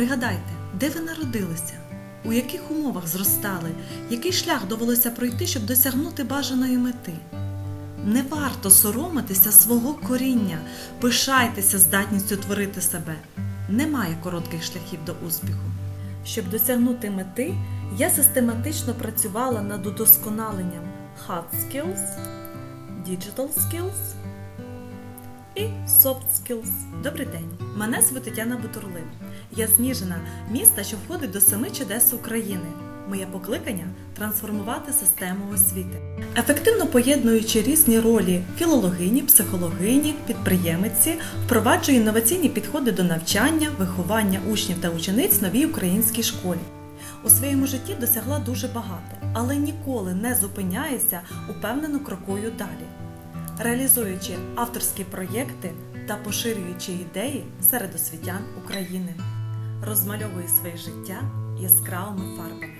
Пригадайте, де ви народилися, у яких умовах зростали, який шлях довелося пройти, щоб досягнути бажаної мети. Не варто соромитися свого коріння, пишайтеся здатністю творити себе. Немає коротких шляхів до успіху. Щоб досягнути мети, я систематично працювала над удосконаленням hard skills, digital skills soft skills. Добрий день! Мене звуть Тетяна Бутурлин. Я з міста, що входить до семи чудес України. Моє покликання трансформувати систему освіти, ефективно поєднуючи різні ролі філологині, психологині, підприємиці, впроваджую інноваційні підходи до навчання, виховання учнів та учениць новій українській школі. У своєму житті досягла дуже багато, але ніколи не зупиняюся, упевнено крокую далі реалізуючи авторські проєкти та поширюючи ідеї серед освітян України, розмальовує своє життя яскравими фарбами.